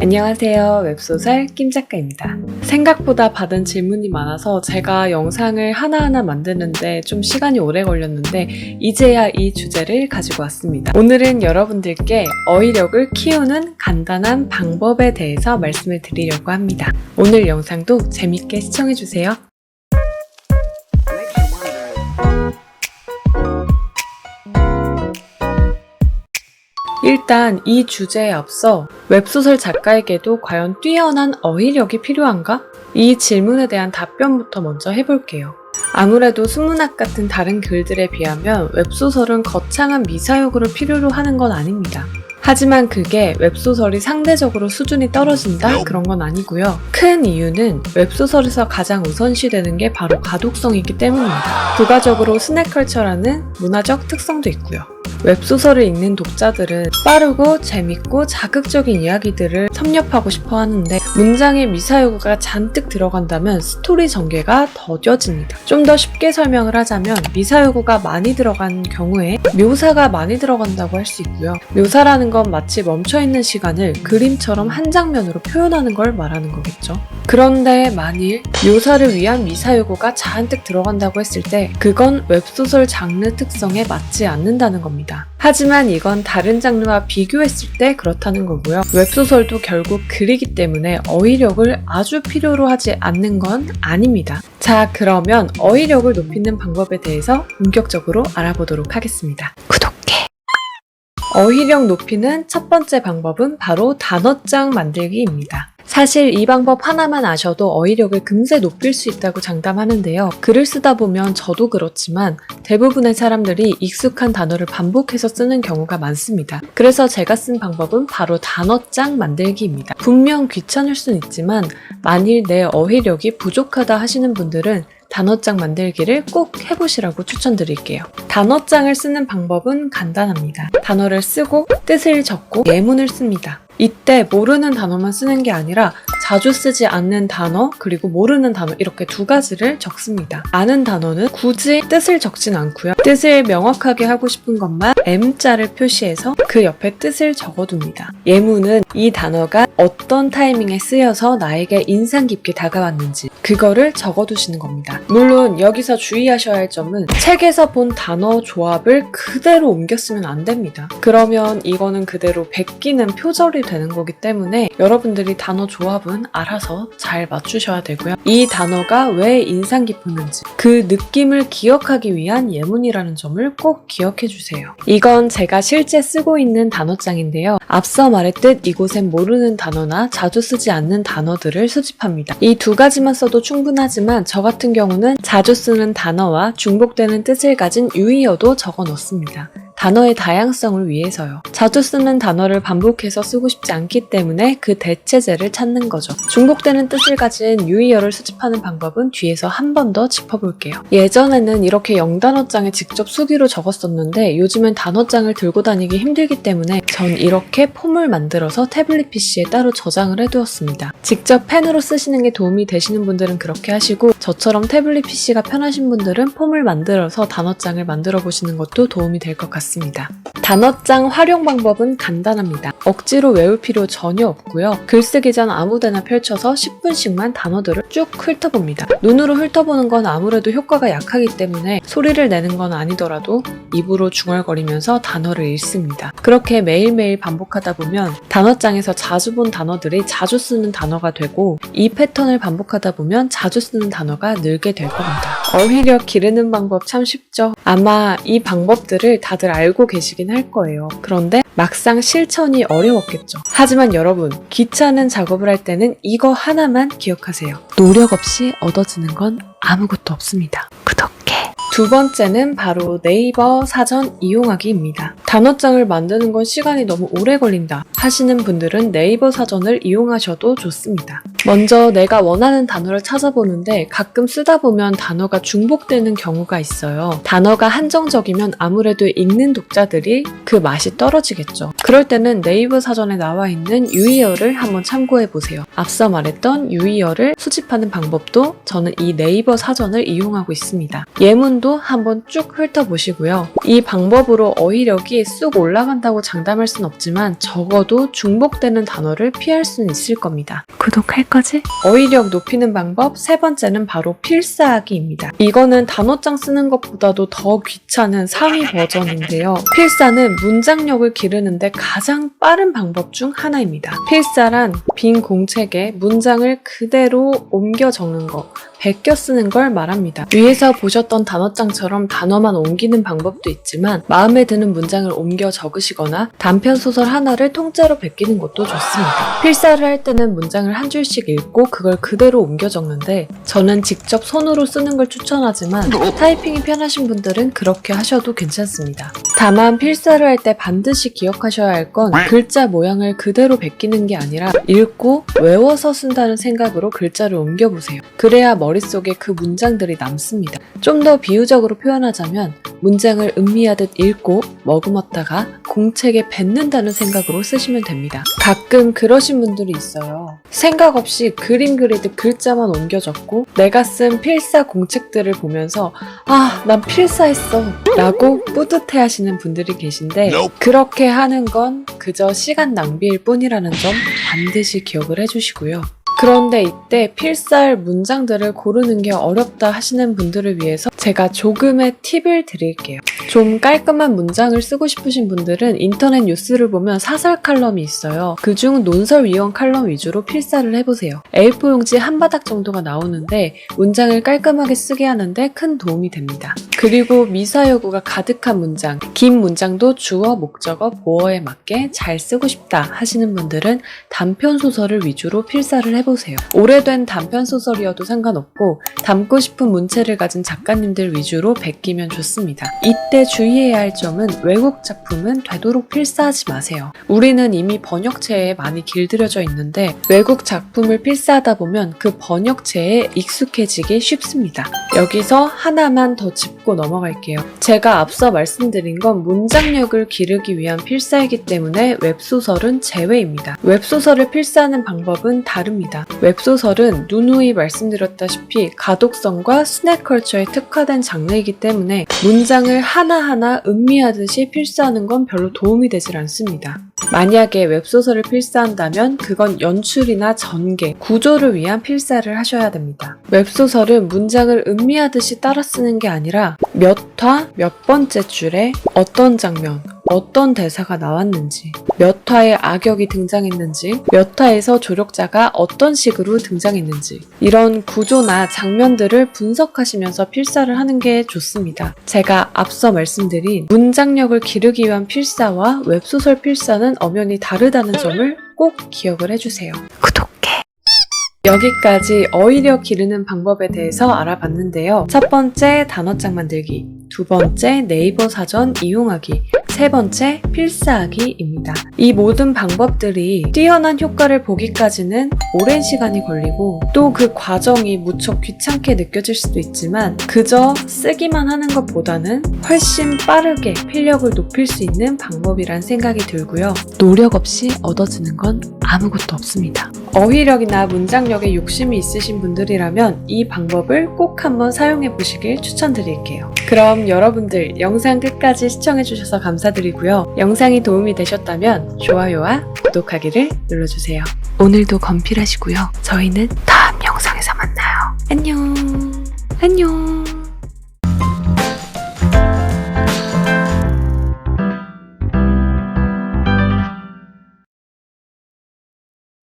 안녕하세요. 웹소설 김작가입니다. 생각보다 받은 질문이 많아서 제가 영상을 하나하나 만드는데 좀 시간이 오래 걸렸는데 이제야 이 주제를 가지고 왔습니다. 오늘은 여러분들께 어휘력을 키우는 간단한 방법에 대해서 말씀을 드리려고 합니다. 오늘 영상도 재밌게 시청해주세요. 일단 이 주제에 앞서 웹소설 작가에게도 과연 뛰어난 어휘력이 필요한가? 이 질문에 대한 답변부터 먼저 해볼게요. 아무래도 순문학 같은 다른 글들에 비하면 웹소설은 거창한 미사역으로 필요로 하는 건 아닙니다. 하지만 그게 웹소설이 상대적으로 수준이 떨어진다? 그런 건 아니고요. 큰 이유는 웹소설에서 가장 우선시되는 게 바로 가독성이기 때문입니다. 부가적으로 스낵컬처라는 문화적 특성도 있고요. 웹소설을 읽는 독자들은 빠르고 재밌고 자극적인 이야기들을 섭렵하고 싶어 하는데 문장에 미사여구가 잔뜩 들어간다면 스토리 전개가 더뎌집니다. 좀 더 쉽게 설명을 하자면 미사여구가 많이 들어간 경우에 묘사가 많이 들어간다고 할 수 있고요. 묘사라는 건 마치 멈춰있는 시간을 그림처럼 한 장면으로 표현하는 걸 말하는 거겠죠. 그런데 만일 묘사를 위한 미사여구가 잔뜩 들어간다고 했을 때 그건 웹소설 장르 특성에 맞지 않는다는 겁니다. 하지만 이건 다른 장르와 비교했을 때 그렇다는 거고요. 웹소설도 결국 글이기 때문에 어휘력을 아주 필요로 하지 않는 건 아닙니다. 자, 그러면 어휘력을 높이는 방법에 대해서 본격적으로 알아보도록 하겠습니다. 구독해! 어휘력 높이는 첫 번째 방법은 바로 단어장 만들기입니다. 사실 이 방법 하나만 아셔도 어휘력을 금세 높일 수 있다고 장담하는데요. 글을 쓰다 보면 저도 그렇지만 대부분의 사람들이 익숙한 단어를 반복해서 쓰는 경우가 많습니다. 그래서 제가 쓴 방법은 바로 단어장 만들기입니다. 분명 귀찮을 순 있지만 만일 내 어휘력이 부족하다 하시는 분들은 단어장 만들기를 꼭 해보시라고 추천드릴게요. 단어장을 쓰는 방법은 간단합니다. 단어를 쓰고 뜻을 적고 예문을 씁니다. 이때 모르는 단어만 쓰는 게 아니라 자주 쓰지 않는 단어 그리고 모르는 단어 이렇게 두 가지를 적습니다. 아는 단어는 굳이 뜻을 적진 않고요. 뜻을 명확하게 하고 싶은 것만 M자를 표시해서 그 옆에 뜻을 적어둡니다. 예문은 이 단어가 어떤 타이밍에 쓰여서 나에게 인상 깊게 다가왔는지 그거를 적어두시는 겁니다. 물론 여기서 주의하셔야 할 점은 책에서 본 단어 조합을 그대로 옮겨 쓰면 안 됩니다. 그러면 이거는 그대로 베끼는 표절이 되는 거기 때문에 여러분들이 단어 조합은 알아서 잘 맞추셔야 되고요. 이 단어가 왜 인상 깊었는지 그 느낌을 기억하기 위한 예문이라는 점을 꼭 기억해 주세요. 이건 제가 실제 쓰고 있는 단어장인데요. 앞서 말했듯 이곳엔 모르는 단어나 자주 쓰지 않는 단어들을 수집합니다. 이 두 가지만 써도 충분하지만 저 같은 경우는 자주 쓰는 단어와 중복되는 뜻을 가진 유의어도 적어 놓습니다. 단어의 다양성을 위해서요. 자주 쓰는 단어를 반복해서 쓰고 싶지 않기 때문에 그 대체제를 찾는 거죠. 중복되는 뜻을 가진 유의어를 수집하는 방법은 뒤에서 한 번 더 짚어볼게요. 예전에는 이렇게 영단어장에 직접 수기로 적었었는데 요즘은 단어장을 들고 다니기 힘들기 때문에 전 이렇게 폼을 만들어서 태블릿 PC에 따로 저장을 해두었습니다. 직접 펜으로 쓰시는 게 도움이 되시는 분들은 그렇게 하시고 저처럼 태블릿 PC가 편하신 분들은 폼을 만들어서 단어장을 만들어 보시는 것도 도움이 될 것 같습니다. 같습니다. 단어장 활용 방법은 간단합니다. 억지로 외울 필요 전혀 없고요. 글쓰기 전 아무데나 펼쳐서 10분씩만 단어들을 쭉 훑어봅니다. 눈으로 훑어보는 건 아무래도 효과가 약하기 때문에 소리를 내는 건 아니더라도 입으로 중얼거리면서 단어를 읽습니다. 그렇게 매일매일 반복하다 보면 단어장에서 자주 본 단어들이 자주 쓰는 단어가 되고 이 패턴을 반복하다 보면 자주 쓰는 단어가 늘게 될 겁니다. 어휘력 기르는 방법 참 쉽죠? 아마 이 방법들을 다들 알고 계시긴 할 거예요. 그런데 막상 실천이 어려웠겠죠. 하지만 여러분, 귀찮은 작업을 할 때는 이거 하나만 기억하세요. 노력 없이 얻어지는 건 아무것도 없습니다. 구독해. 두 번째는 바로 네이버 사전 이용하기입니다. 단어장을 만드는 건 시간이 너무 오래 걸린다 하시는 분들은 네이버 사전을 이용하셔도 좋습니다. 먼저 내가 원하는 단어를 찾아보는데 가끔 쓰다 보면 단어가 중복되는 경우가 있어요. 단어가 한정적이면 아무래도 읽는 독자들이 그 맛이 떨어지겠죠. 그럴 때는 네이버 사전에 나와 있는 유의어를 한번 참고해 보세요. 앞서 말했던 유의어를 수집하는 방법도 저는 이 네이버 사전을 이용하고 있습니다. 예문도 한번 쭉 훑어보시고요. 이 방법으로 어휘력이 쑥 올라간다고 장담할 순 없지만 적어도 중복되는 단어를 피할 수는 있을 겁니다. 구독할 거지? 어휘력 높이는 방법 세 번째는 바로 필사하기입니다. 이거는 단어장 쓰는 것보다도 더 귀찮은 상위 버전인데요. 필사는 문장력을 기르는데 가장 빠른 방법 중 하나입니다. 필사란 빈 공책에 문장을 그대로 옮겨 적는 것, 베껴 쓰는 걸 말합니다. 위에서 보셨던 단어장처럼 단어만 옮기는 방법도 있지만 마음에 드는 문장을 옮겨 적으시거나 단편 소설 하나를 통째로 베끼는 것도 좋습니다. 필사를 할 때는 문장을 한 줄씩 읽고 그걸 그대로 옮겨 적는데 저는 직접 손으로 쓰는 걸 추천하지만 타이핑이 편하신 분들은 그렇게 하셔도 괜찮습니다. 다만 필사를 할 때 반드시 기억하셔야 할 건 글자 모양을 그대로 베끼는 게 아니라 읽고 외워서 쓴다는 생각으로 글자를 옮겨보세요. 그래야 머릿속에 그 문장들이 남습니다. 좀 더 비유적으로 표현하자면 문장을 음미하듯 읽고 머금었다가 공책에 뱉는다는 생각으로 쓰시면 됩니다. 가끔 그러신 분들이 있어요. 생각 없이 그림 그리듯 글자만 옮겨 적고 내가 쓴 필사 공책들을 보면서 아, 난 필사했어. 라고 뿌듯해 하시는 분들이 계신데 그렇게 하는 건 그저 시간 낭비일 뿐이라는 점 반드시 기억을 해주시고요. 그런데 이때 필사할 문장들을 고르는 게 어렵다 하시는 분들을 위해서 제가 조금의 팁을 드릴게요. 좀 깔끔한 문장을 쓰고 싶으신 분들은 인터넷 뉴스를 보면 사설 칼럼이 있어요. 그중 논설 위원 칼럼 위주로 필사를 해보세요. A4 용지 한 바닥 정도가 나오는데 문장을 깔끔하게 쓰게 하는데 큰 도움이 됩니다. 그리고 미사여구가 가득한 문장, 긴 문장도 주어, 목적어, 보어에 맞게 잘 쓰고 싶다 하시는 분들은 단편 소설을 위주로 필사를 해보세요. 오래된 단편 소설이어도 상관없고 담고 싶은 문체를 가진 작가님들 위주로 베끼면 좋습니다. 이때 주의해야 할 점은 외국 작품은 되도록 필사하지 마세요. 우리는 이미 번역체에 많이 길들여져 있는데 외국 작품을 필사하다 보면 그 번역체에 익숙해지기 쉽습니다. 여기서 하나만 더 짚고 넘어갈게요. 제가 앞서 말씀드린 건 문장력을 기르기 위한 필사이기 때문에 웹소설은 제외입니다. 웹소설을 필사하는 방법은 다릅니다. 웹소설은 누누이 말씀드렸다시피 가독성과 스낵컬처에 특화된 장르이기 때문에 문장을 하나하나 음미하듯이 필사하는 건 별로 도움이 되질 않습니다. 만약에 웹소설을 필사한다면 그건 연출이나 전개, 구조를 위한 필사를 하셔야 됩니다. 웹소설은 문장을 음미하듯이 따라 쓰는 게 아니라 몇 화, 몇 번째 줄에 어떤 장면, 어떤 대사가 나왔는지, 몇 화에 악역이 등장했는지, 몇 화에서 조력자가 어떤 식으로 등장했는지, 이런 구조나 장면들을 분석하시면서 필사를 하는 게 좋습니다. 제가 앞서 말씀드린 문장력을 기르기 위한 필사와 웹소설 필사는 엄연히 다르다는 점을 꼭 기억을 해주세요. 구독해! 여기까지 어휘력 기르는 방법에 대해서 알아봤는데요. 첫 번째 단어장 만들기, 두 번째 네이버 사전 이용하기, 세 번째 필사하기입니다. 이 모든 방법들이 뛰어난 효과를 보기까지는 오랜 시간이 걸리고 또 그 과정이 무척 귀찮게 느껴질 수도 있지만 그저 쓰기만 하는 것보다는 훨씬 빠르게 필력을 높일 수 있는 방법이란 생각이 들고요. 노력 없이 얻어지는 건 아무것도 없습니다. 어휘력이나 문장력에 욕심이 있으신 분들이라면 이 방법을 꼭 한번 사용해 보시길 추천드릴게요. 그럼 여러분들 영상 끝까지 시청해주셔서 감사드리고요. 영상이 도움이 되셨다면 좋아요와 구독하기를 눌러주세요. 오늘도 건필하시고요. 저희는 다음 영상에서 만나요. 안녕. 안녕.